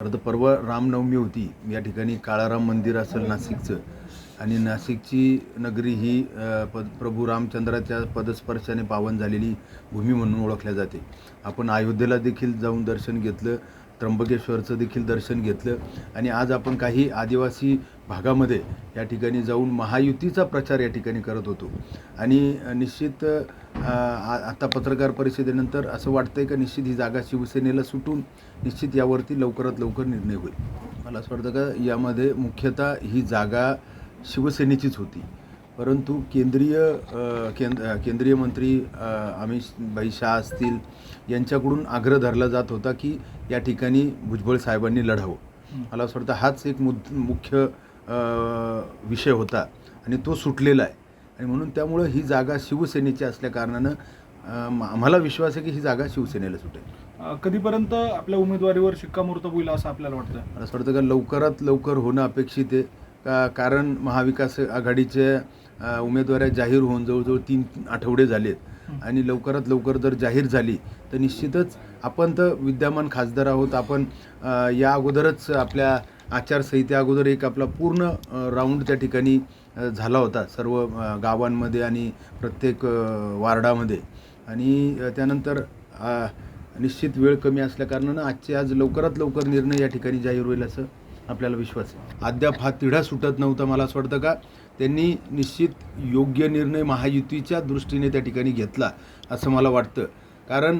खरं तर परवा रामनवमी होती. या ठिकाणी काळाराम मंदिर असेल नाशिकचं. आणि नाशिकची नगरी ही पद प प्रभू रामचंद्राच्या पदस्पर्शाने पावन झालेली भूमी म्हणून ओळखल्या जाते. आपण अयोध्येला देखील जाऊन दर्शन घेतलं. त्र्यंबकेश्वरचं देखील दर्शन घेतलं. आणि आज आपण काही आदिवासी भागामध्ये या ठिकाणी जाऊन महायुतीचा प्रचार या ठिकाणी करत होतो. आणि निश्चित आ- आता पत्रकार परिषदेनंतर असं वाटतंय का निश्चित ही जागा शिवसेनेला सुटून निश्चित यावरती लवकरात लवकर निर्णय होईल. मला असं वाटतं का यामध्ये मुख्यतः ही जागा शिवसेनेचीच होती. परंतु केंद्रीय केंद्र केंद्रीय मंत्री अमित भाई शाह असतील यांच्याकडून आग्रह धरला जात होता की या ठिकाणी भुजबळ साहेबांनी लढावं. मला असं वाटतं हाच एक मुद मुख्य विषय होता आणि तो सुटलेला आहे. आणि म्हणून त्यामुळं ही जागा शिवसेनेची असल्या कारणानं अ, म- आम्हाला विश्वास आहे की ही जागा शिवसेनेला सुटेल. कधीपर्यंत आपल्या उमेदवारीवर शिक्कामोर्तब होईल असं आपल्याला वाटतं मला असं वाटतं का लवकरात लवकर होणं अपेक्षित आहे. का कारण महाविकास आघाडीच्या उमेदवाऱ्या जाहीर होऊन जवळजवळ तीन आठवडे झालेत. आणि लवकरात लवकर जर जाहीर झाली तर निश्चितच आपण तर विद्यमान खासदार आहोत. आपण या अगोदरच आपल्या आचारसंहिते अगोदर एक आपला पूर्ण राऊंड त्या ठिकाणी झाला होता. सर्व गावांमध्ये आणि प्रत्येक वार्डामध्ये. आणि त्यानंतर निश्चित वेळ कमी असल्याकारणानं आजचे आज लवकरात लवकर निर्णय या ठिकाणी जाहीर होईल असं आपल्याला विश्वास आहे. अद्याप हा तिढा सुटत नव्हता मला असं वाटतं का? त्यांनी निश्चित योग्य निर्णय महायुतीच्या दृष्टीने त्या ठिकाणी घेतला असं मला वाटतं. कारण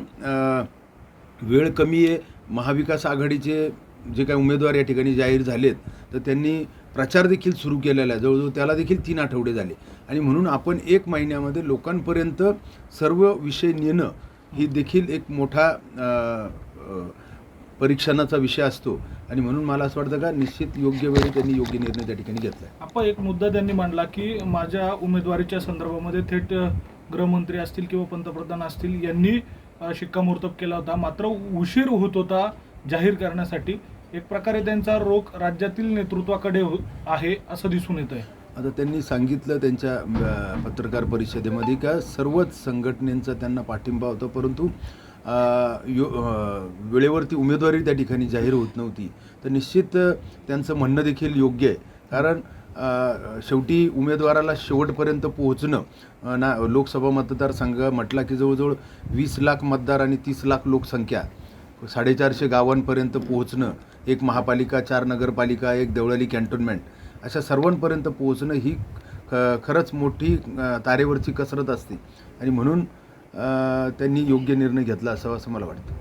वेळ कमी आहे महाविकास आघाडीचे जे काही उमेदवार या ठिकाणी जाहीर झालेत तर त्यांनी प्रचार देखील सुरू केलेला आहे. जवळजवळ त्याला देखील तीन आठवडे झाले. आणि म्हणून आपण एक महिन्यामध्ये लोकांपर्यंत सर्व विषय नेणं ही देखील एक मोठा परीक्षणाचा विषय असतो. आणि म्हणून मला असं वाटतं का निश्चित योग्य वेळी त्यांनी योग्य निर्णय त्या ठिकाणी घेतला आपण एक मुद्दा त्यांनी मांडला की माझ्या उमेदवारीच्या संदर्भामध्ये थेट गृहमंत्री असतील किंवा पंतप्रधान असतील यांनी शिक्कामोर्तब केला होता. मात्र उशीर होत होता जाहीर करण्यासाठी. एक प्रकारे त्यांचा रोख राज्यातील नेतृत्वाकडे हो- आहे असं दिसून येत आहे आता त्यांनी सांगितलं त्यांच्या पत्रकार परिषदेमध्ये का सर्वच संघटनेचा त्यांना पाठिंबा होता. परंतु यो वेळेवरती उमेदवारी त्या ठिकाणी जाहीर होत नव्हती. तर निश्चित त्यांचं म्हणणं देखील योग्य आहे. कारण शेवटी उमेदवाराला शेवटपर्यंत पोहोचणं ना लोकसभा मतदारसंघ म्हटला की जवळजवळ वीस लाख मतदार आणि तीस लाख लोकसंख्या साडेचारशे गावांपर्यंत पोहोचणं एक महापालिका चार नगरपालिका एक देवळाली कॅन्टोन्मेंट अशा सर्वांपर्यंत पोहोचणं ही ख खरंच मोठी तारेवरची कसरत असते. आणि म्हणून त्यांनी योग्य निर्णय घेतला असावा असं मला वाटतं.